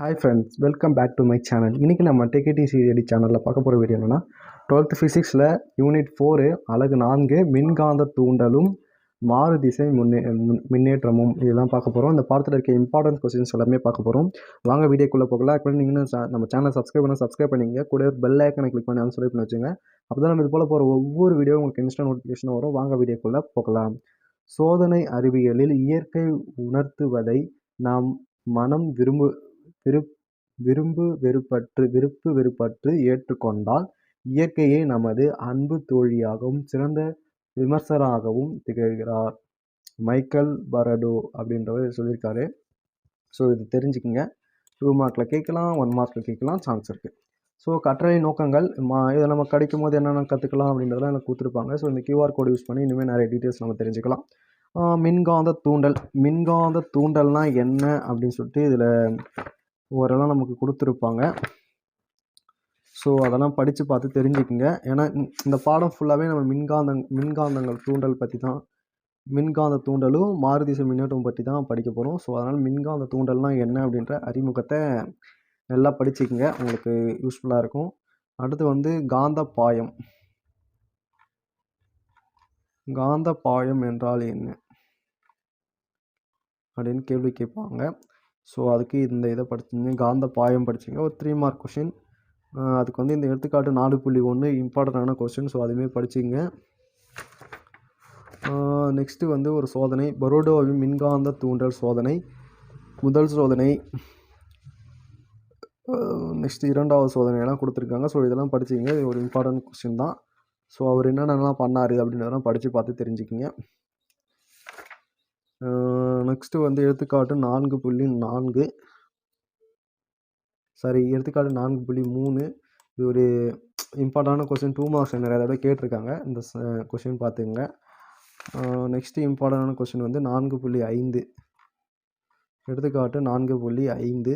Hi friends welcome back to my channel இன்றைக்கி நம்ம டெக்கேடி CD சேனலில் பார்க்க போகிற வீடியோ என்னென்னா டுவெல்த் ஃபிசிக்ஸில் யூனிட் ஃபோரு அழகு நான்கு மின்காந்த தூண்டலும் மாறு திசை முன்னே முன்- முன்னேற்றமும் இதெல்லாம் பார்க்க போகிறோம் இந்த பாடத்தில் இருக்க இம்பார்ட்டன்ட் கொஸ்டின்ஸ் எல்லாமே பார்க்க போகிறோம் வாங்க வீடியோக்குள்ளே போகலாம். இப்போ நீங்கள் ச- நம்ம சேனல் சப்ஸ்கிரைப் பண்ண சப்ஸ்கிரைப் பண்ணிங்க கூட பெல் ஐக்கனை கிளிக் பண்ணி சொல்லி பண்ணி வச்சுங்க அப்போ தான் நம்ம இது போல் போகிற ஒவ்வொரு வீடியோ உங்களுக்கு இன்ஸ்டா நோட்டிஃபிகேஷன் வரும். வாங்க வீடியோக்குள்ளே போகலாம். சோதனை அறிவியலில் இயற்கை உணர்த்துவதை நாம் மனம் விரும்பு விருப் விரும்பு வெறுப்பற்று விருப்பு வெறுப்பற்று ஏற்றுக்கொண்டால் இயற்கையே நமது அன்பு தோழியாகவும் சிறந்த விமர்சராகவும் திகழ்கிறார். மைக்கேல் பரடோ அப்படின்றவர் சொல்லியிருக்காரு. ஸோ இது தெரிஞ்சுக்குங்க. டூ மார்க்கில் கேட்கலாம் ஒன் மார்க்கில் கேட்கலாம் சான்ஸ் இருக்குது ஸோ கற்றலை நோக்கங்கள் மா இதை நம்ம கிடைக்கும் போது என்னென்ன கற்றுக்கலாம் அப்படின்றதெல்லாம் எனக்கு கொடுத்துருப்பாங்க. ஸோ இந்த கியூஆர் கோடு யூஸ் பண்ணி இனிமேல் நிறைய டீட்டெயில்ஸ் நம்ம தெரிஞ்சுக்கலாம். மின்காந்த தூண்டல். மின்காந்த தூண்டல்னால் என்ன அப்படின்னு சொல்லிட்டு இதில் ஓரெல்லாம் நமக்கு கொடுத்துருப்பாங்க. ஸோ அதெல்லாம் படித்து பார்த்து தெரிஞ்சுக்குங்க. ஏன்னா இந்த- பாடம் ஃபுல்லாகவே நம்ம மின்காந்தங் மின்காந்தங்கள் தூண்டல் பற்றி தான் மின்காந்த தூண்டலும் மாறுதிசை மின்னோட்டம் பற்றி தான் படிக்க போகிறோம் ஸோ அதனால் மின்காந்த தூண்டல்னால் என்ன அப்படின்ற அறிமுகத்தை நல்லா படிச்சுக்கோங்க. உங்களுக்கு யூஸ்ஃபுல்லாக இருக்கும். அடுத்து வந்து காந்த பாயம் காந்த பாயம் என்றால் என்ன? அப்படின்னு கேள்வி கேட்பாங்க. ஸோ அதுக்கு இந்த இதை படிச்சிங்க காந்த பாயம் படிச்சிங்க ஒரு த்ரீ மார்க் கொஷின் அதுக்கு வந்து இந்த எடுத்துக்காட்டு நாலு புள்ளி ஒன்று இம்பார்ட்டண்டான கொஷின் ஸோ அதுவுமே படிச்சிங்க நெக்ஸ்ட்டு வந்து ஒரு சோதனை. பரோடோவின் மின்காந்த தூண்டல் சோதனை. முதல் சோதனை. நெக்ஸ்ட் இரண்டாவது சோதனையெல்லாம் கொடுத்துருக்காங்க. ஸோ இதெல்லாம் படிச்சிங்க இது ஒரு இம்பார்ட்டன்ட் கொஸ்டின் தான். ஸோ அவர் என்னென்னலாம் பண்ணார் அப்படின்றதெல்லாம் படித்து பார்த்து தெரிஞ்சுக்கிங்க. நெக்ஸ்ட்டு வந்து எடுத்துக்காட்டு நான்கு புள்ளி நான்கு. சாரி எடுத்துக்காட்டு நான்கு புள்ளி மூணு. இது ஒரு இம்பார்ட்டண்டான கொஸ்டின் டூ மார்க்ஸ் நிறைய தடவை கேட்டிருக்காங்க. இந்த கொஸ்டின் பார்த்துங்க நெக்ஸ்ட்டு இம்பார்ட்டண்டான கொஸ்டின் வந்து நான்கு புள்ளி ஐந்து. எடுத்துக்காட்டு நான்கு புள்ளி ஐந்து.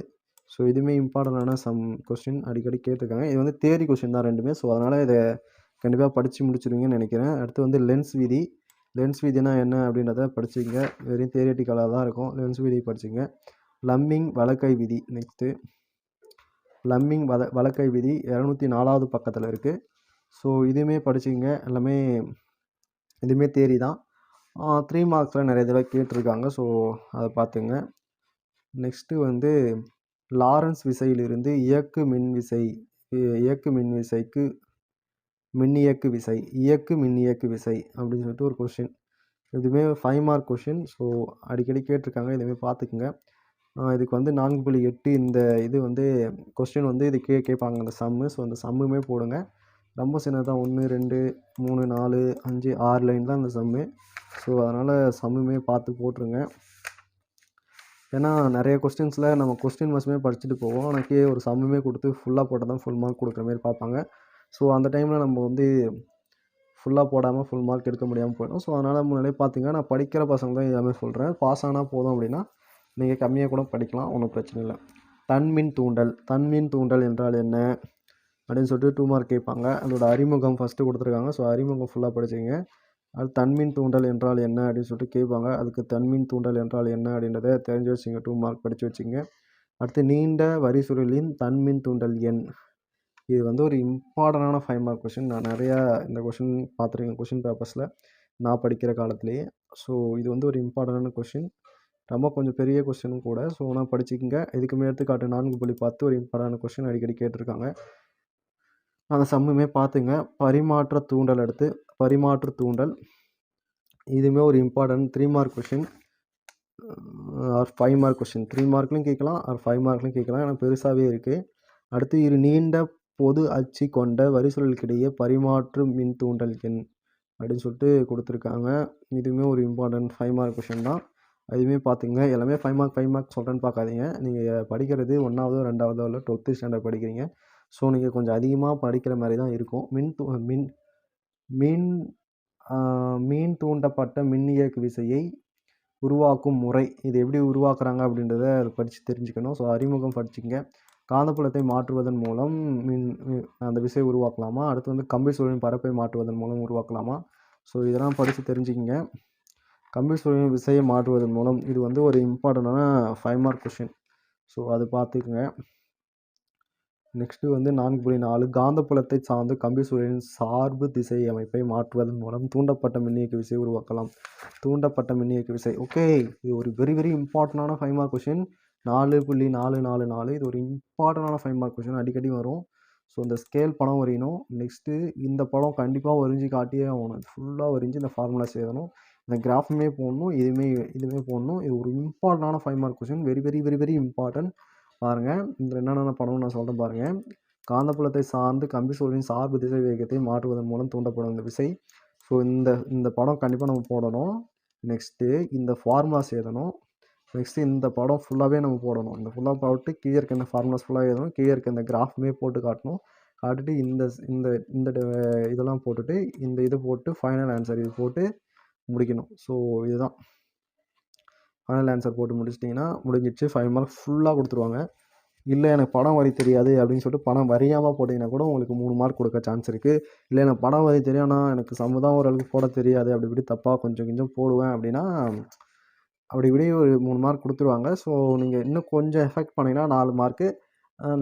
ஸோ இதுவுமே இம்பார்ட்டண்டான சம் கொஸ்டின் அடிக்கடி கேட்டிருக்காங்க. இது வந்து தேரி கொஸ்டின் தான் ரெண்டுமே. ஸோ அதனால் இதை கண்டிப்பாக படித்து முடிச்சிருவீங்கன்னு நினைக்கிறேன். அடுத்து வந்து லென்ஸ் விதி. லென்ஸ் விதினா என்ன அப்படின்றத படிச்சுங்க வெறும் தியரிட்டிக்கலாக தான் இருக்கும். லென்ஸ் விதி படிச்சுங்க லம்மிங் வலக்கை விதி நெக்ஸ்ட்டு லம்மிங் வத வலக்கை விதி இரநூத்தி நாலாவது பக்கத்தில் இருக்குது ஸோ இதுவுமே படிச்சுங்க எல்லாமே இதுவுமே தேரி தான். த்ரீ மார்க்ஸில் நிறைய தடவை கேட்டிருக்காங்க. ஸோ அதை பார்த்துங்க. நெக்ஸ்ட்டு வந்து லாரன்ஸ் விசையிலிருந்து இயக்கு மின் விசை இயக்கு மின் விசைக்கு மின்னியக்கு விசை இயக்கு மின்னியக்கு விசை அப்படின்னு சொல்லிட்டு ஒரு கொஷின் இதுவுமே ஃபைவ் மார்க் கொஷின் ஸோ அடிக்கடி கேட்டிருக்காங்க. இதுவுமே பார்த்துக்குங்க. இதுக்கு வந்து நான்கு புள்ளி எட்டு இந்த இது வந்து கொஸ்டின் வந்து இது கே கேட்பாங்க. அந்த சம்மு ஸோ அந்த சம்முமே போடுங்க. ரொம்ப சின்னதாக ஒன்று ரெண்டு மூணு நாலு அஞ்சு ஆறு லைன் தான் அந்த சம்மு ஸோ அதனால் சம்முமே பார்த்து போட்டுருங்க. ஏன்னா நிறைய கொஸ்டின்ஸில் நம்ம கொஸ்டின் மஸ்மே படிச்சுட்டு போவோம். ஆனால் கீழே ஒரு சம்முமே கொடுத்து ஃபுல்லாக போட்டால் தான் ஃபுல் மார்க் கொடுக்குற மாதிரி பார்ப்பாங்க. ஸோ அந்த டைமில் நம்ம வந்து ஃபுல்லாக போடாமல் ஃபுல் மார்க் எடுக்க முடியாமல் போயிடும். ஸோ அதனால் முன்னாடியே பார்த்தீங்கன்னா நான் படிக்கிற பசங்க தான் எல்லாமே சொல்கிறேன் பாஸ் ஆனால் போதும் அப்படின்னா நீங்கள் கம்மியாக கூட படிக்கலாம். ஒன்றும் பிரச்சனை இல்லை. தன்மின் தூண்டல். தன்மின் தூண்டல் என்றால் என்ன? அப்படின்னு சொல்லிட்டு டூ மார்க் கேட்பாங்க. அதோட அறிமுகம் ஃபஸ்ட்டு கொடுத்துருக்காங்க. ஸோ அறிமுகம் ஃபுல்லாக படிச்சிங்க அது தன்மின் தூண்டல் என்றால் என்ன? அப்படின்னு சொல்லிட்டு கேட்பாங்க. அதுக்கு தன்மின் தூண்டல் என்றால் என்ன? அப்படின்றத தெரிஞ்சு வச்சுங்க டூ மார்க் படித்து வச்சுங்க அடுத்து நீண்ட வரிசுருளின் தன்மின் தூண்டல் எண். இது வந்து ஒரு இம்பார்ட்டண்டான ஃபைவ் மார்க் கொஷின் நான் நிறையா இந்த கொஷின் பார்த்துருக்கேன். கொஷின் பேப்பர்ஸில் நான் படிக்கிற காலத்துலேயே. ஸோ இது வந்து ஒரு இம்பார்ட்டண்டான கொஷின் ரொம்ப கொஞ்சம் பெரிய கொஸ்டினும் கூட. ஸோ நான் படிச்சுக்கங்க. இதுக்குமே எடுத்துக்காட்டு நான்கு புள்ளி பார்த்து ஒரு இம்பார்ட்டண்டான கொஷின் அடிக்கடி கேட்டிருக்காங்க. அந்த சம்முமே பார்த்துங்க. பரிமாற்ற தூண்டல் எடுத்து பரிமாற்று தூண்டல். இதுவுமே ஒரு important three mark question or five mark question three மார்க்லையும் கேட்கலாம். ஆர் ஃபைவ் மார்க்லையும் கேட்கலாம். ஏன்னா பெருசாகவே இருக்குது அடுத்து இரு நீண்ட பொது அச்சு கொண்ட வரிசொல்களுக்கிடையே பரிமாற்று மின் தூண்டல் எண் அப்படின்னு சொல்லிட்டு கொடுத்துருக்காங்க. இதுவுமே ஒரு இம்பார்ட்டன்ட் ஃபைவ் மார்க் கொஷின் தான். அதுவுமே பார்த்துங்க எல்லாமே ஃபைவ் மார்க் ஃபைவ் மார்க் சொல்கிறேன்னு பார்க்காதீங்க நீங்கள் படிக்கிறது ஒன்றாவதோ ரெண்டாவதோ இல்லை டுவெல்த்து ஸ்டாண்டர்ட் படிக்கிறீங்க. ஸோ நீங்கள் கொஞ்சம் அதிகமாக படிக்கிற மாதிரி தான் இருக்கும். மின் தூ மின் மின் மீன் தூண்டப்பட்ட மின்னியக்கு விசையை உருவாக்கும் முறை. இது எப்படி உருவாக்குறாங்க அப்படின்றத படித்து தெரிஞ்சுக்கணும். ஸோ அறிமுகம் படிச்சுங்க காந்தப்புலத்தை மாற்றுவதன் மூலம் மின் அந்த விசையை உருவாக்கலாமா? அடுத்து வந்து கம்பி சூழலின் பரப்பை மாற்றுவதன் மூலம் உருவாக்கலாமா? ஸோ இதெல்லாம் படித்து தெரிஞ்சுக்கிங்க. கம்பி சூழலின் விசையை மாற்றுவதன் மூலம் இது வந்து ஒரு இம்பார்ட்டண்டான ஃபைவ் மார்க் கொஷின் ஸோ அது பார்த்துக்குங்க. நெக்ஸ்ட்டு வந்து நான்கு புள்ளி நாலு. காந்தப்புலத்தை சார்ந்து கம்பி சுழலின் சார்பு திசை அமைப்பை மாற்றுவதன் மூலம் தூண்டப்பட்ட மின்னியக்கு விசை உருவாக்கலாம். தூண்டப்பட்ட மின்னியக்கு விசை. ஓகே இது ஒரு வெரி வெரி இம்பார்ட்டண்டான ஃபைவ் மார்க் கொஷின் நாலு புள்ளி நாலு நாலு நாலு. இது ஒரு இம்பார்ட்டண்டான ஃபைவ் மார்க் கொஷின் அடிக்கடி வரும். ஸோ இந்த ஸ்கேல் படம் வரையணும் நெக்ஸ்ட்டு இந்த படம் கண்டிப்பாக வரைஞ்சி காட்டியே ஆகணும். ஃபுல்லாக வரைஞ்சி இந்த ஃபார்முலாஸ் எழுதணும் இந்த கிராஃபுமே போடணும். இதுவுமே இதுவுமே போடணும். இது ஒரு இம்பார்ட்டண்டான five mark question very very very very important பாருங்கள் இதில் என்னென்ன படம்னு நான் சொல்கிறேன் பாருங்கள் காந்தப்புலத்தை சார்ந்து கம்பி சூழலின் சார்பு திசை வேகத்தை மாற்றுவதன் மூலம் தூண்டப்படும் இந்த விசை. ஸோ இந்த இந்த படம் கண்டிப்பாக நம்ம போடணும். நெக்ஸ்ட்டு இந்த ஃபார்முலாஸ் எழுதணும் நெக்ஸ்ட்டு இந்த படம் ஃபுல்லாகவே நம்ம போடணும். இந்த ஃபுல்லாக போட்டு கீழே இருக்க இந்த ஃபார்முலாஸ் ஃபுல்லாக எழுதணும். கீழே இருக்க இந்த கிராஃப்மே போட்டு காட்டணும். காட்டிட்டு இந்த இந்த இந்த ட- இதெல்லாம் போட்டுட்டு இந்த இது போட்டு ஃபைனல் ஆன்சர் இது போட்டு முடிக்கணும். ஸோ இதுதான். ஃபைனல் ஆன்சர் போட்டு முடிச்சிட்டிங்கன்னா முடிஞ்சிடுச்சு. ஃபைவ் மார்க் ஃபுல்லாக கொடுத்துருவாங்க. இல்லை எனக்கு படம் வரி தெரியாது அப்படின்னு சொல்லிட்டு படம் வரியாமல் போட்டிங்கன்னா கூட உங்களுக்கு மூணு மார்க் கொடுக்க சான்ஸ் இருக்குது இல்லை எனக்கு படம் வரி தெரியும் ஆனால் எனக்கு சமுதாயம் ஓரளவுக்கு போட தெரியாது. அப்படி இப்படி தப்பாக கொஞ்சம் கொஞ்சம் போடுவேன் அப்படின்னா அப்படி இப்படி ஒரு மூணு மார்க் கொடுத்துருவாங்க. ஸோ நீங்கள் இன்னும் கொஞ்சம் எஃபெக்ட் பண்ணிங்கன்னா நாலு மார்க்கு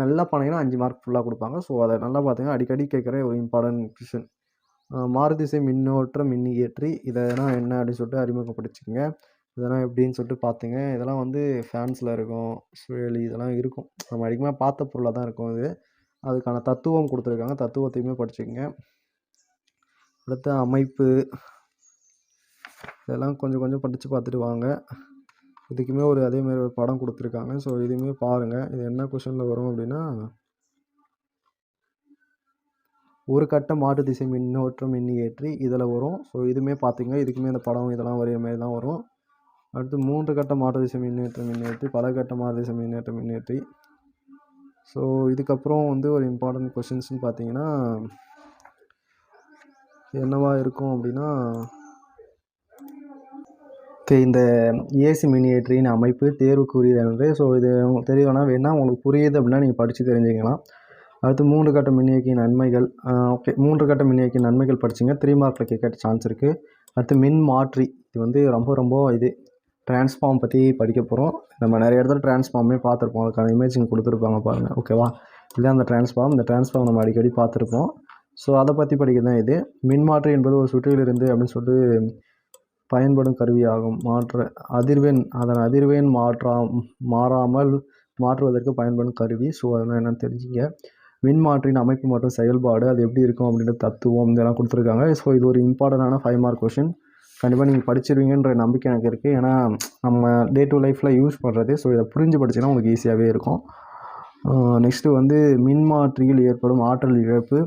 நல்லா பண்ணிங்கன்னா அஞ்சு மார்க் ஃபுல்லாக கொடுப்பாங்க. ஸோ அதை நல்லா பார்த்தீங்கன்னா அடிக்கடி கேட்குற ஒரு இம்பார்ட்டன்ட் கொஷின் மாறுதிசை மின்னோட்ட மின்னியற்றி இதெல்லாம் என்ன அப்படின்னு சொல்லிட்டு அறிமுகப்படுத்திக்கங்க. இதெல்லாம் எப்படின்னு சொல்லிட்டு பார்த்தீங்க இதெல்லாம் வந்து ஃபேன்ஸில் இருக்கும். சுழலி இதெல்லாம் இருக்கும். நம்ம அதிகமாக பார்த்த பொருளாக தான் இருக்கும் இது. அதுக்கான தத்துவம் கொடுத்துருக்காங்க. தத்துவத்தையுமே படிச்சுக்கோங்க. அடுத்த அமைப்பு. இதெல்லாம் கொஞ்சம் கொஞ்சம் படித்து பார்த்துட்டு வாங்க. இதுக்குமே ஒரு அதே மாதிரி ஒரு படம் கொடுத்துருக்காங்க. ஸோ இதையுமே பாருங்கள் இது என்ன கொஷனில் வரும் அப்படின்னா ஒரு கட்ட மாட்டு திசை மின்னோட்டம் மின்னியேற்றி இதில் வரும். ஸோ இதுவுமே பார்த்திங்க இதுக்குமே இந்த படம் இதெல்லாம் வரைய மாதிரி தான் வரும். அடுத்து மூன்று கட்ட மாட்டு திசை மின்னேற்றம் மின்னேற்றி பல கட்ட மாட்டு திசை மின்னேற்றம் மின்னேற்றி ஸோ இதுக்கப்புறம் வந்து ஒரு இம்பார்ட்டன்ட் கொஷின்ஸ்னு பார்த்தீங்கன்னா என்னவாக இருக்கும் அப்படின்னா ஓகே இந்த ஏசி மினியேட்டரின் அமைப்பு தேர்வுக்குரியது ஸோ இது உங்களுக்கு தெரியணும்னா வேணால் உங்களுக்கு புரியுது அப்படின்னா நீங்கள் படித்து தெரிஞ்சுக்கலாம். அடுத்து மூன்று கட்ட மின்னியக்கியின் நன்மைகள் ஓகே மூன்று கட்ட மின்னியக்கியின் நன்மைகள் படிச்சிங்க. த்ரீ மார்க்கில் கேட்க சான்ஸ் இருக்குது அடுத்து மின் மாற்றி இது வந்து ரொம்ப ரொம்ப இது டிரான்ஸ்ஃபார்ம் பற்றி படிக்க போகிறோம் நம்ம நிறைய இடத்துல டிரான்ஸ்ஃபார்மே பார்த்துருப்போம். அதுக்கான இமேஜிங் கொடுத்துருப்பாங்க பாருங்கள் ஓகேவா இதுதான் அந்த டிரான்ஸ்ஃபார்ம் இந்த டிரான்ஸ்ஃபார்ம் நம்ம அடிக்கடி பார்த்துருப்போம். ஸோ அதை பற்றி படிக்க தான் இது. மின்மாற்றி என்பது ஒரு சுற்றிலிருந்து அப்படின்னு சொல்லிட்டு பயன்படும் கருவியாகும். மாற்ற அதிர்வெண் அதன் அதிர்வெண் மாற்றா மாறாமல் மாற்றுவதற்கு பயன்படும் கருவி ஸோ அதெல்லாம் என்னென்னு தெரிஞ்சுங்க. மின்மாற்றியின் அமைப்பு மற்றும் செயல்பாடு அது எப்படி இருக்கும் அப்படின்ற தத்துவம் இதெல்லாம் கொடுத்துருக்காங்க. ஸோ இது ஒரு இம்பார்ட்டண்டான ஃபைவ் மார்க் கொஷின் கண்டிப்பாக நீங்கள் படிச்சிருவீங்கன்ற நம்பிக்கை எனக்கு இருக்குது ஏன்னா நம்ம டே டு லைஃப்பில் யூஸ் பண்ணுறது ஸோ இதை புரிஞ்சு படிச்சிங்கன்னா உங்களுக்கு ஈஸியாகவே இருக்கும். நெக்ஸ்ட்டு வந்து மின்மாற்றியில் ஏற்படும் ஆற்றல் இழப்பு.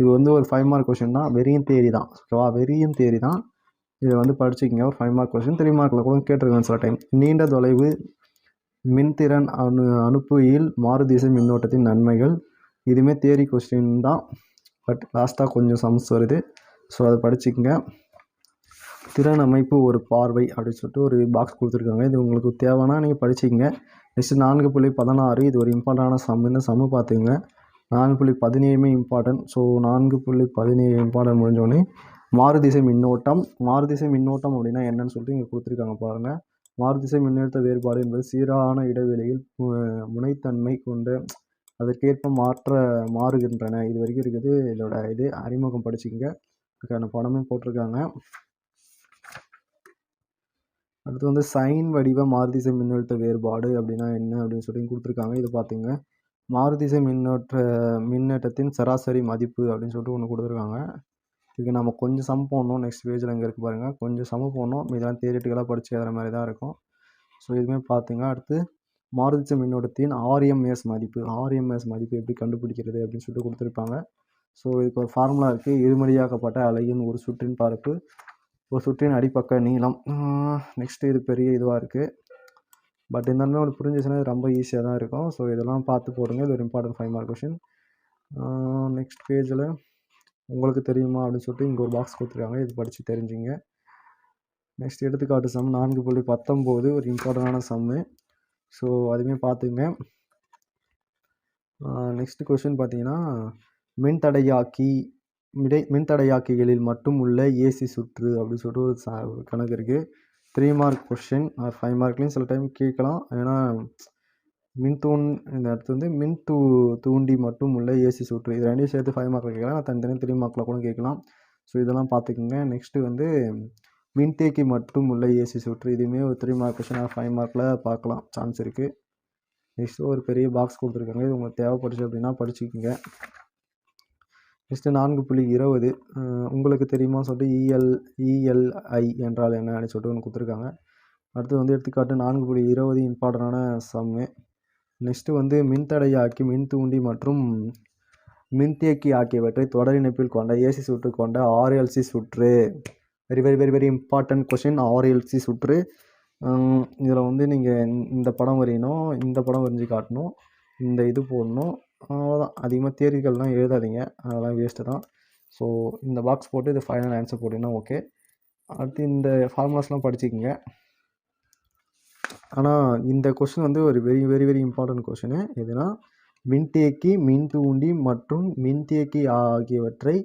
இது வந்து ஒரு ஃபைவ் மார்க் கொஷின் தான். வெறியும் தேரி தான் ஓகேவா வெறியும் தேரி தான் இதை வந்து படிச்சுக்கிங்க. ஒரு ஃபைவ் மார்க் கொஸ்டின் த்ரீ மார்க்கில் கூட கேட்டிருக்கேன் சில டைம் நீண்ட தொலைவு மின்திறன் அனு அனுப்புகையில் மாறுதிசை மின்னோட்டத்தின் நன்மைகள். இதுவுமே தேரி கொஸ்டின் தான். பட் லாஸ்ட்டாக கொஞ்சம் சம்ஸ் வருது. ஸோ அதை படிச்சுக்கோங்க. திறன் அமைப்பு ஒரு பார்வை அப்படின்னு சொல்லிட்டு ஒரு பாக்ஸ் கொடுத்துருக்காங்க. இது உங்களுக்கு தேவைன்னா நீங்கள் படிச்சுக்கங்க. நெக்ஸ்ட் நான்கு புள்ளி பதினாறு இது ஒரு இம்பார்ட்டண்டான சம் இந்த சம்மு பார்த்துங்க நான்கு புள்ளி பதினேழுமே இம்பார்ட்டன்ட் ஸோ நான்கு புள்ளி பதினேழு இம்பார்ட்டன்ட் முடிஞ்சோடனே மாறுதிசை மின்னோட்டம். மாறுதிசை மின்னோட்டம் அப்படின்னா என்னன்னு சொல்லிட்டு இங்கே கொடுத்துருக்காங்க பாருங்கள் மாறுதிசை மின்னழுத்த வேறுபாடு என்பது சீரான இடைவெளியில் மு- முனைத்தன்மை கொண்டு அதற்கேற்ப மாற்ற மாறுகின்றன. இது வரைக்கும் இருக்குது. இதோட இது அறிமுகம் படிச்சுக்கங்க. அதுக்கான படமும் போட்டிருக்காங்க. அடுத்து வந்து சைன் வடிவ மாறுதிசை மின்னழுத்த வேறுபாடு அப்படின்னா என்ன அப்படின்னு சொல்லி கொடுத்துருக்காங்க. இது பார்த்துங்க. மாறுதிசை மின்னோட்ட மின்னேற்றத்தின் சராசரி மதிப்பு அப்படின்னு சொல்லிட்டு ஒன்று கொடுத்துருக்காங்க. இதுக்கு நம்ம கொஞ்சம் சம் போடணும். நெக்ஸ்ட் பேஜில் இங்கே இருக்குது பாருங்கள் கொஞ்சம் சம போடணும். இதெல்லாம் தியரிட்டிக்கலாக படித்து எழுதுற மாதிரி தான் இருக்கும். ஸோ இதுவுமே பார்த்துங்க அடுத்து மாறுதிச்ச மின்னோட்டத்தின் ஆர்எம்எஸ் மதிப்பு. ஆர்எம்எஸ் மதிப்பு எப்படி கண்டுபிடிக்கிறது அப்படின்னு சொல்லிட்டு கொடுத்துருப்பாங்க. ஸோ இதுக்கு ஒரு ஃபார்முலா இருக்குது இருமடியாக்கப்பட்ட அலையின் ஒரு சுற்றின் பரப்பு ஒரு சுற்றின் அடிப்பக்க நீளம். நெக்ஸ்ட்டு இது பெரிய இதுவாக இருக்குது பட் இருந்தாலுமே உங்களுக்கு புரிஞ்சிச்சுன்னா இது ரொம்ப ஈஸியாக தான் இருக்கும். ஸோ இதெல்லாம் பார்த்து போடுங்க. இது ஒரு important five mark question next பேஜில் உங்களுக்கு தெரியுமா அப்படின்னு சொல்லிட்டு இங்கே ஒரு பாக்ஸ் கொடுத்துருக்காங்க. இது படித்து தெரிஞ்சுங்க. நெக்ஸ்ட் எடுத்துக்காட்டு சம் நான்கு புள்ளி பத்தொம்போது ஒரு இம்பார்ட்டண்டான சம்மு ஸோ அதுவுமே பார்த்துங்க. நெக்ஸ்ட் கொஷின் பார்த்தீங்கன்னா மின்தடையாக்கி மிடை மின்தடையாக்கிகளில் மட்டும் உள்ள ஏசி சுற்று அப்படின்னு சொல்லிட்டு ஒரு கணக்கு இருக்குது three mark question or five மார்க்லேயும் சில டைம் கேட்கலாம். ஏன்னா மின்தூண் இந்த அடுத்து வந்து மின் தூ தூண்டி மட்டும் உள்ள ஏசி சுற்று. இது ரெண்டையும் சேர்த்து ஃபைவ் மார்க்கில் கேட்கலாம். நான் தனித்தனி த்ரீ மார்க்கில் கூட கேட்கலாம். ஸோ இதெல்லாம் பார்த்துக்குங்க. நெக்ஸ்ட்டு வந்து மின்தேக்கி மட்டும் உள்ள ஏசி சுற்று. இதுவுமே ஒரு த்ரீ மார்க் கொஷின் ஃபைவ் மார்க்கில் பார்க்கலாம். சான்ஸ் இருக்குது நெக்ஸ்ட்டு ஒரு பெரிய பாக்ஸ் கொடுத்துருக்காங்க. இது உங்களுக்கு தேவைப்படுச்சு அப்படின்னா படிச்சுக்கோங்க. நெக்ஸ்ட்டு நான்கு புள்ளி இருபது. உங்களுக்கு தெரியுமா சொல்லிட்டு இஎல் இஎல்ஐ என்றால் என்ன சொல்லிட்டு ஒன்று கொடுத்துருக்காங்க. அடுத்து வந்து எடுத்துக்காட்டு நான்கு புள்ளி இருபது இம்பார்ட்டண்டான சம்மு நெக்ஸ்ட்டு வந்து மின்தடையாக்கி மின் தூண்டி மற்றும் மின்தேக்கி ஆகியவற்றை தொடர் இணைப்பில் கொண்ட ஏசி சுற்று கொண்ட ஆர்எல்சி சுற்று. Very very very very important question RLC சுற்று. இதில் வந்து நீங்கள் இந்த படம் வரையணும் இந்த படம் வரைஞ்சி காட்டணும் இந்த இது போடணும் அவ்வளோதான் அதிகமாக தியரிகள்லாம் எழுதாதீங்க. அதெல்லாம் வேஸ்ட்டு தான். ஸோ இந்த பாக்ஸ் போட்டு இது ஃபைனல் ஆன்சர் போட்டிங்கன்னா ஓகே அடுத்து இந்த ஃபார்முலாஸ்லாம் படிச்சுக்கோங்க. ஆனால் இந்த கொஷின் வந்து ஒரு very very very important question எதுனா மின்தேக்கி மின் தூண்டி மற்றும் மின்தேக்கி ஆகியவற்றை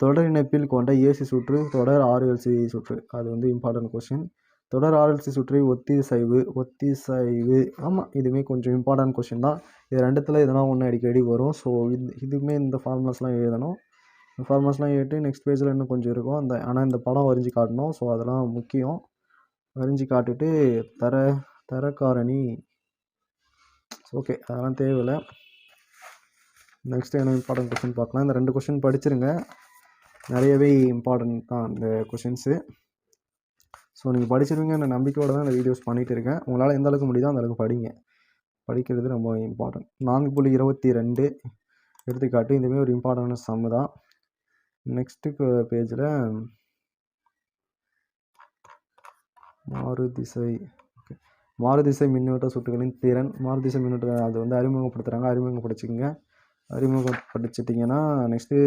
தொடர் இணைப்பில் கொண்ட ஏசி சுற்று தொடர் ஆர்எல்சி சுற்று. அது வந்து இம்பார்ட்டன்ட் கொஷின் தொடர் ஆர்எல்சி சுற்றி ஒத்திசைவு ஒத்திசைவு. ஆமாம் இதுவுமே கொஞ்சம் இம்பார்ட்டன்ட் கொஷின் தான். இது ரெண்டுத்தில் எதனா ஒன்று அடிக்கடி வரும். ஸோ இது இதுவுமே இந்த ஃபார்முலாஸ்லாம் எழுதணும். இந்த ஃபார்முலாஸ்லாம் எழுதிட்டு நெக்ஸ்ட் பேஜில் இன்னும் கொஞ்சம் இருக்கும். அந்த ஆனால் இந்த படம் வரைஞ்சி காட்டணும். ஸோ அதெல்லாம் முக்கியம். வரைஞ்சி காட்டிட்டு தர தரக்காரணி. ஓகே அதெல்லாம் தேவையில்லை. நெக்ஸ்ட்டு என்ன இம்பார்ட்டன்ட் கொஷின் பார்க்கலாம். இந்த ரெண்டு கொஷின் படிச்சிருங்க. நிறையவே இம்பார்ட்டன்ட் தான் இந்த கொஷின்ஸு ஸோ நீங்கள் படிச்சிருவீங்கன்ற நம்பிக்கையோடு தான் இந்த வீடியோஸ் பண்ணிகிட்டு இருக்கேன். உங்களால் எந்த அளவுக்கு முடியுதோ அந்த அளவுக்கு படிங்க. படிக்கிறது ரொம்ப இம்பார்ட்டன்ட் நான்கு புள்ளி இருபத்தி ரெண்டு எடுத்துக்காட்டு. இதுவுமே ஒரு இம்பார்ட்டன்டான சம்மு தான். நெக்ஸ்ட்டு பேஜில் மாறு திசை மாறுதிசை மின்னோட்ட சுற்றுகளின் திறன். மாறுதிசை மின்னோட்ட அது வந்து அறிமுகப்படுத்துகிறாங்க அறிமுகப்படுத்திக்கங்க. அறிமுகப்படுத்திட்டிங்கன்னா நெக்ஸ்ட்டு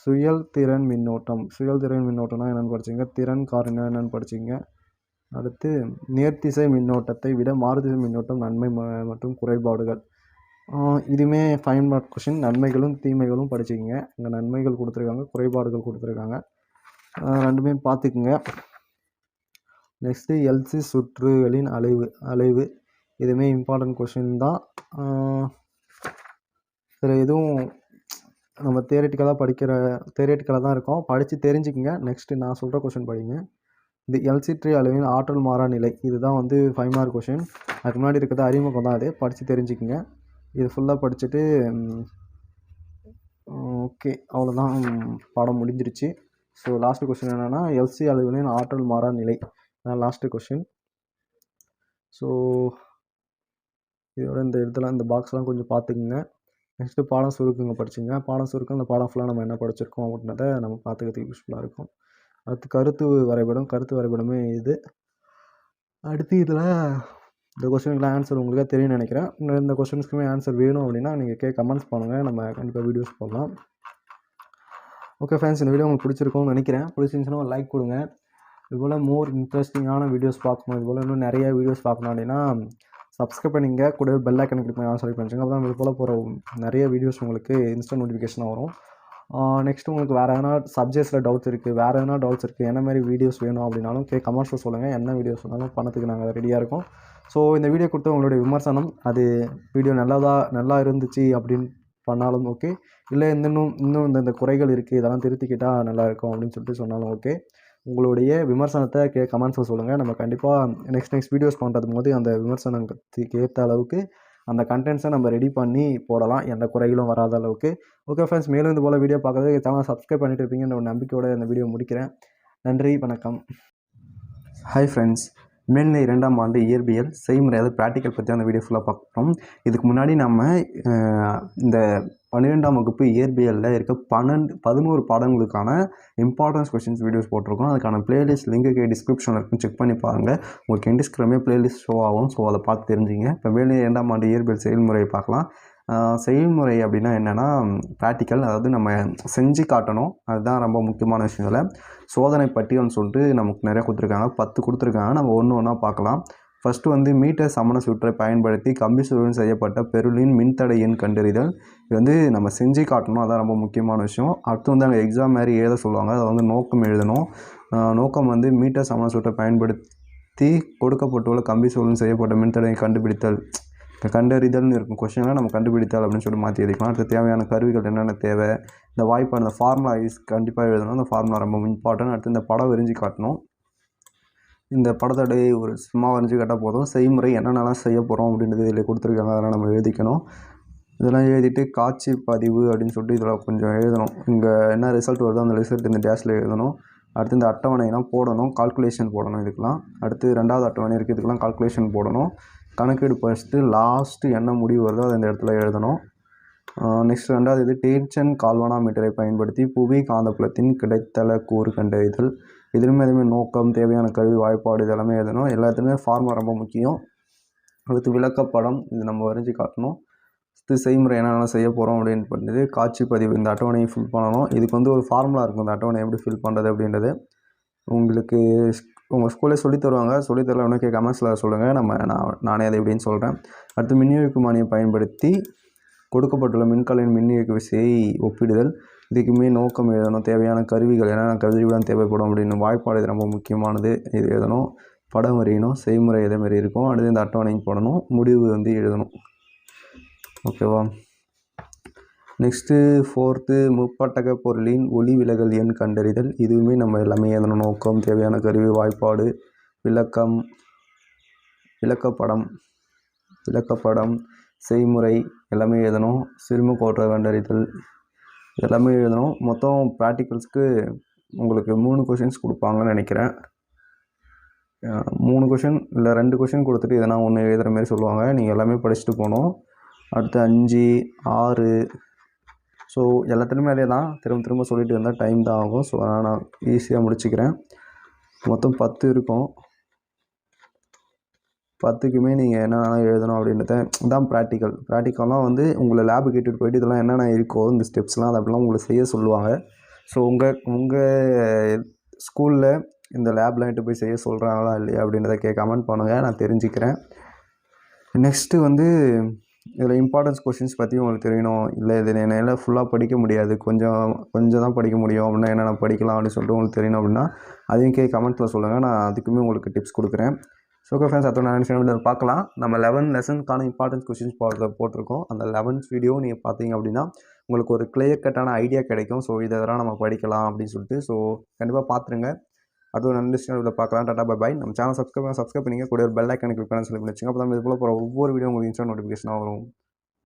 சுயல் திறன் மின்னோட்டம். சுயல் திறன் மின்னோட்டம்னா என்னென்னு படிச்சிங்க திறன் காரணம் என்னென்னு படிச்சிங்க அடுத்து நேர்த்திசை மின்னோட்டத்தை விட மாறுதிசை மின்னோட்டம் நன்மை மற்றும் குறைபாடுகள். இதுவுமே ஃபைன் மார்க் கொஷின் நன்மைகளும் தீமைகளும் படிச்சுக்கோங்க. இங்கே நன்மைகள் கொடுத்துருக்காங்க குறைபாடுகள் கொடுத்துருக்காங்க. ரெண்டுமே பார்த்துக்குங்க. நெக்ஸ்ட்டு எல்சி சுற்றுகளின் அலைவு அலைவு. இதுவுமே இம்பார்ட்டன்ட் கொஷின் தான். இதில் எதுவும் நம்ம தியரட்டிக்கலாக படிக்கிற தியரட்டிக்கலாக தான் இருக்கும். படித்து தெரிஞ்சுக்கங்க. நெக்ஸ்ட்டு நான் சொல்கிற கொஷின் படிங்க. இது எல்சிட்ரி அளவின் ஆற்றல் மாறா நிலை. இதுதான் வந்து ஃபைவ் மார்க் கொஷின் அதுக்கு முன்னாடி இருக்கிறது அறிமுகம் தான் அது. படித்து தெரிஞ்சுக்கங்க. இது ஃபுல்லாக படிச்சுட்டு ஓகே. அவ்வளோதான் பாடம் முடிஞ்சிருச்சு. ஸோ லாஸ்ட் கொஷின் என்னென்னா எல்சி அளவின் ஆற்றல் மாறா நிலை. அதான் லாஸ்ட்டு கொஷின் ஸோ இதோட இந்த இடத்துல இந்த பாக்ஸ்லாம் கொஞ்சம் பார்த்துக்குங்க. நெக்ஸ்ட்டு பாடம் சுருக்குங்க படிச்சுங்க. பாடம் சுருக்கம் அந்த பாடம் ஃபுல்லாக நம்ம என்ன படிச்சிருக்கோம் அப்படின்றத நம்ம பார்த்துக்கிறதுக்கு யூஸ்ஃபுல்லாக இருக்கும். அடுத்து கருத்து வரைபடம். கருத்து வரைபடமே இது. அடுத்து இதில் இந்த கொஸ்டினுக்குலாம் ஆன்சர் உங்களுக்கே தெரியும்னு நினைக்கிறேன். இந்த கொஸ்டின்ஸ்க்குமே ஆன்சர் வேணும் அப்படின்னா நீங்கள் கே கமெண்ட்ஸ் பண்ணுங்கள் நம்ம கண்டிப்பாக வீடியோஸ் போடலாம். ஓகே ஃப்ரெண்ட்ஸ் இந்த வீடியோ உங்களுக்கு பிடிச்சிருக்கும்னு நினைக்கிறேன். பிடிச்சிருந்துச்சுன்னா ஒரு லைக் கொடுங்க. இதுபோல் மோர் இன்ட்ரெஸ்டிங்கான வீடியோஸ் பார்க்கணும். இதுபோல் இன்னும் நிறைய வீடியோஸ் பார்க்கணும் அப்படின்னா சப்ஸ்கிரைப் பண்ணிங்க கூட பெல் ஐக்கன் கிளிக் பண்ணி ஆன் பண்ணிச்சுங்க அப்போ தான் இது போல் போகிற நிறைய வீடியோஸ் உங்களுக்கு இன்ஸ்டன்ட் நோட்டிஃபிகேஷனாக வரும். நெக்ஸ்ட் உங்களுக்கு வேறு எதனா சப்ஜெக்ட்ஸில் டவுட்ஸ் இருக்குது வேறு எதனா டவுட்ஸ் இருக்குது என்ன மாதிரி வீடியோஸ் வேணும் அப்படின்னாலும் கே கமெண்ட்ஸில் சொல்லுங்கள் என்ன வீடியோஸ் வேணாலும் பண்ணதுக்கு நாங்கள் ரெடியாக இருக்கோம். ஸோ இந்த வீடியோ கொடுத்த உங்களுடைய விமர்சனம் அது வீடியோ நல்லதாக நல்லா இருந்துச்சு அப்படின்னு பண்ணாலும் ஓகே இல்லை இன்னும் இன்னும் இந்த இந்த குறைகள் இருக்குது இதெல்லாம் திருத்திக்கிட்டால் நல்லாயிருக்கும் அப்படின்னு சொல்லிட்டு சொன்னாலும் ஓகே உங்களுடைய விமர்சனத்தை கே கமெண்ட்ஸில் சொல்லுங்கள் நம்ம கண்டிப்பாக நெக்ஸ்ட் நெக்ஸ்ட் வீடியோஸ் பண்ணுறது போது அந்த விமர்சனத்துக்கு ஏற்ற அளவுக்கு அந்த கண்டென்ட்ஸை நம்ம ரெடி பண்ணி போடலாம். எந்த குறைகளும் வராத அளவுக்கு. ஓகே ஃப்ரெண்ட்ஸ் மேலும் இது போல் வீடியோ பார்க்குறதுக்கு சேனல் சப்ஸ்கிரைப் பண்ணிட்டு இருப்பீங்கன்ற ஒரு நம்பிக்கையோட இந்த வீடியோ முடிக்கிறேன். நன்றி வணக்கம். ஹாய் ஃப்ரெண்ட்ஸ் மேல்நிலை இரண்டாம் ஆண்டு இயற்பியல் செய்முறை அதாவது ப்ராக்டிக்கல் பற்றி அந்த வீடியோ ஃபுல்லாக பார்க்குறோம். இதுக்கு முன்னாடி நம்ம இந்த பன்னிரெண்டாம் வகுப்பு இயற்பியலில் இருக்க பன்னெண்டு பதினோரு பாடங்களுக்கான இம்பார்ட்டன்ஸ் கொஷின்ஸ் வீடியோஸ் போட்டிருக்கோம். அதுக்கான பிளேலிஸ்ட் லிங்க்கு டிஸ்கிரிப்ஷனில் இருக்கும். செக் பண்ணி பாருங்கள் உங்களுக்கு இண்டிஸ்கிரமே பிளேலிஸ்ட் ஷோ ஆகும் ஸோ அதை பார்த்து தெரிஞ்சுங்க. இப்போ மேல்நிலை இரண்டாம் ஆண்டு இயற்பியல் செயல்முறையை பார்க்கலாம். செய்முறை செயல்முறை அப்படின்னா என்னென்னா ப்ராக்டிக்கல் அதாவது நம்ம செஞ்சு காட்டணும். அதுதான் ரொம்ப முக்கியமான விஷயம் இதில். சோதனை பட்டியல்னு சொல்லிட்டு நமக்கு நிறைய கொடுத்துருக்காங்க. பத்து கொடுத்துருக்காங்க. நம்ம ஒன்று ஒன்றா பார்க்கலாம். ஃபஸ்ட்டு வந்து மீட்டர் சமண சுற்றை பயன்படுத்தி கம்பி சுருள் செய்யப்பட்ட பெருளின் மின்தடை எண் கண்டறிதல். இது வந்து நம்ம செஞ்சு காட்டணும். அதான் ரொம்ப முக்கியமான விஷயம். அடுத்து வந்து அங்கே எக்ஸாம் மாதிரி எழுத சொல்லுவாங்க. அதை வந்து நோக்கம் எழுதணும். நோக்கம் வந்து மீட்டர் சமண சுற்றை பயன்படுத்தி கொடுக்கப்பட்டுள்ள கம்பி சுருள் செய்யப்பட்ட மின்தடையை கண்டுபிடித்தல். கண்டறிதல்னு இருக்கும். கொஷின்லாம் நம்ம கண்டுபிடித்தல் அப்படின்னு சொல்லி மாற்றி எழுதிக்கலாம். அடுத்து தேவையான கருவிகள் என்னென்ன தேவை? இந்த வாய்ப்பாடு இந்த ஃபார்முலா யூஸ் கண்டிப்பாக எழுதணும். அந்த ஃபார்முலா ரொம்ப இம்பார்ட்டன்ட் அடுத்து இந்த படம் விரிஞ்சு காட்டணும். இந்த படத்தோட ஒரு சும்மா வரைஞ்சி காட்டால் போதும். செய்முறை என்னென்னலாம் செய்ய போகிறோம் அப்படின்றது இதில் கொடுத்துருக்காங்க. அதெல்லாம் நம்ம எழுதிக்கணும். இதெல்லாம் எழுதிட்டு காட்சி பதிவு அப்படின்னு சொல்லிட்டு இதில் கொஞ்சம் எழுதணும். இங்கே என்ன ரிசல்ட் வருதோ அந்த ரிசல்ட் இந்த டேஷில் எழுதணும். அடுத்து இந்த அட்டவணையெல்லாம் போடணும். கால்குலேஷன் போடணும் இதுக்கெலாம் அடுத்து ரெண்டாவது அட்டவணை இருக்குது இதுக்கெல்லாம் கால்குலேஷன் போடணும். கணக்கீடு படிச்சுட்டு லாஸ்ட்டு என்ன முடிவு வருதோ அதை இந்த இடத்துல எழுதணும். நெக்ஸ்ட் ரெண்டாவது இது டேர்ச்சன் கால்வனாமீட்டரை பயன்படுத்தி புவி காந்தப்புலத்தின் கிடைத்தல கூறு கண்டறிதல். இதுலையுமே எதுவுமே நோக்கம் தேவையான கருவி வாய்ப்பாடு இதெல்லாமே எழுதணும். எல்லாத்துலேயுமே ஃபார்மா ரொம்ப முக்கியம். அடுத்து விளக்கப்படம் இது நம்ம வரைஞ்சி காட்டணும். அடுத்து செய்முறை என்னென்ன செய்ய போகிறோம் அப்படின்னு பண்ணுறது காட்சி பதிவு இந்த அட்டவணையை ஃபில் பண்ணணும். இதுக்கு வந்து ஒரு ஃபார்முலா இருக்கும். இந்த அட்டவணை எப்படி ஃபில் பண்ணுறது அப்படின்றது. உங்களுக்கு உங்கள் ஸ்கூல்லே சொல்லித் தருவாங்க. சொல்லித் தரல உனக்கு கமெண்ட்ஸில் சொல்லுங்கள் நம்ம நான் நானே அதை எப்படின்னு சொல்கிறேன் அடுத்து மின்னியக்கு மானியை பயன்படுத்தி கொடுக்கப்பட்டுள்ள மின்கலையின் மின்னியக்கு விசையை ஒப்பிடுதல். இதுக்குமே நோக்கம் எழுதணும். தேவையான கருவிகள் என்னென்ன கருவிகளும் தேவைப்படும் அப்படின்னு வாய்ப்பாடு இது ரொம்ப முக்கியமானது. இது எழுதணும். படம் வரையணும். செய்முறை இதேமாரி மாதிரி இருக்கும். அடுத்து இந்த அட்டவணைக்கு போடணும். முடிவு வந்து எழுதணும். ஓகேவா? நெக்ஸ்ட்டு ஃபோர்த்து முப்பட்டக பொருளின் ஒளி விலகல் எண் கண்டறிதல். இதுவுமே நம்ம எல்லாமே எழுதணும் நோக்கம் தேவையான கருவி வாய்ப்பாடு விளக்கம் விளக்கப்படம் விளக்கப்படம் செய்முறை எல்லாமே எழுதணும். சிறும கோற்ற கண்டறிதல் எல்லாமே எழுதணும். மொத்தம் ப்ராக்டிக்கல்ஸ்க்கு உங்களுக்கு மூணு கொஷின்ஸ் கொடுப்பாங்கன்னு நினைக்கிறேன். மூணு கொஷின் இல்லை ரெண்டு கொஷின் கொடுத்துட்டு எதனா ஒன்று எழுதுகிற மாதிரி சொல்லுவாங்க. நீங்கள் எல்லாமே படிச்சுட்டு போகணும். அடுத்து அஞ்சு ஆறு ஸோ எல்லாத்துலேயுமே அதே தான் திரும்ப திரும்ப சொல்லிட்டு இருந்தால் டைம் தான் ஆகும். ஸோ அதனால் நான் ஈஸியாக முடிச்சுக்கிறேன். மொத்தம் பத்து இருக்கும். பத்துக்குமே நீங்கள் என்னென்ன எழுதணும் அப்படின்றத தான் ப்ராக்டிக்கல் ப்ராக்டிக்கல்லாம் வந்து உங்களை லேபு கேட்டுட்டு போயிட்டு இதெல்லாம் என்னென்ன இருக்கோ இந்த ஸ்டெப்ஸ்லாம் அது அப்படிலாம் உங்களை செய்ய சொல்லுவாங்க. ஸோ உங்கள் உங்கள் ஸ்கூலில் இந்த லேப்லாம் எட்டு போய் செய்ய சொல்கிறாங்களா இல்லையா அப்படின்றத கே கமெண்ட் பண்ணுங்கள் நான் தெரிஞ்சுக்கிறேன். நெக்ஸ்ட்டு வந்து இதில் இம்பார்ட்டன்ஸ் கொஷின்ஸ் பற்றி உங்களுக்கு தெரியணும். இல்லை இது என்னால் ஃபுல்லாக படிக்க முடியாது. கொஞ்சம் கொஞ்சம் தான் படிக்க முடியும் அப்படின்னா என்னென்ன படிக்கலாம் அப்படின்னு சொல்லிட்டு உங்களுக்கு தெரியணும் அப்படின்னா அதையும் கே கமெண்ட்டில் சொல்லுங்கள் நான் அதுக்குமே உங்களுக்கு டிப்ஸ் கொடுக்குறேன். ஸோ ஓகே ஃப்ரெண்ட்ஸ் அதோட நான் வீடியோ பார்க்கலாம். நம்ம லெவன் லெசனுக்கான இம்பார்ட்டன்ஸ் கொஷின்ஸ் போட்டு போட்டிருக்கோம். அந்த லெவன்த் வீடியோ நீங்கள் பார்த்தீங்க அப்படின்னா உங்களுக்கு ஒரு கிளியர் கட்டான ஐடியா கிடைக்கும். ஸோ இதெல்லாம் நம்ம படிக்கலாம் அப்படின்னு சொல்லிட்டு. ஸோ கண்டிப்பாக பார்த்துருங்க. அது ஒரு நல்ல விஷயம் பார்க்கலாம். டாடா பை பாய் நம்ம சேனல் சப்ஸ்கிரைப் சப்ஸ்கிரைப் பண்ணிங்க கூட ஒரு பெல் ஐக்கனை கிளிக் பண்ண சொல்லி வச்சுங்க அப்போ தான் இது போல் போகிற ஒவ்வொரு வீடியோ உங்களுக்கு இன்ஸ்டா நோட்டிஃபிகேஷனாக வரும்.